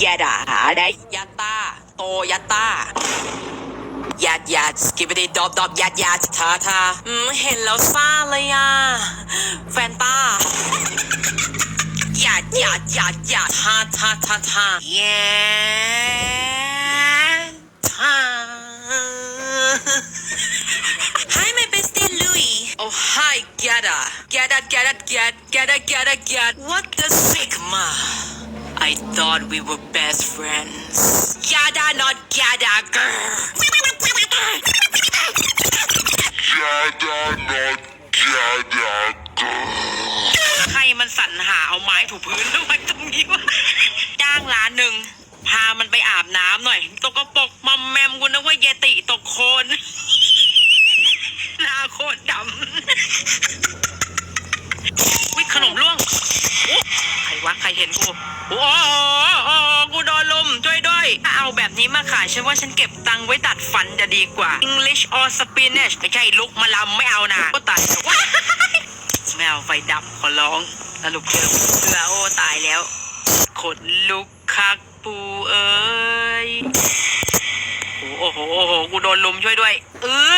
แยดาอะไรยัตตาโตยัตตายัดยัดสกิปดีดอบดอบยัดยัดทาทาอืมเห็นแล้วซาเลยอะแฟนตายัดยัดยัดยัดทาทาทาทาเย้ทา Hi, my bestie Louis. Oh, hi, Gada. Gada, Gada, Gada, Gada, Gada, Gada. What the sigma? I thought we were best friends. Gada, not Gada, girl. Jada not Jada girl. ใครมันสรรหาเอาไม้ถูพื้นทำไมตรงนี้วะจ้างร้านหนึ่งพามันไปอาบน้ำหน่อยตกกระปรกมอมแมมกูนึกว่าเยติตกโคลนหน้าโคตรดำวิขนมล่วงโอ้ใครวะใครเห็นกูโอ้โหโอ้โหกูโดนลุมช่วยด้วย ถ้าเอา แบบนี้มาขายฉันว่าฉันเก็บตังค์ไว้ตัดฟันจะดีกว่า English or Spanish ไม่ใช่ลุกมาลำไม่เอานะก็ตัดว้ายไม่เอาไฟดับขอร้องสรุปเจอเสือโอ้ตายแล้วขนลุกคักปูเอ้ยโอ้โหโอ้โหกูโดนลุมช่วยด้วยเอ้ย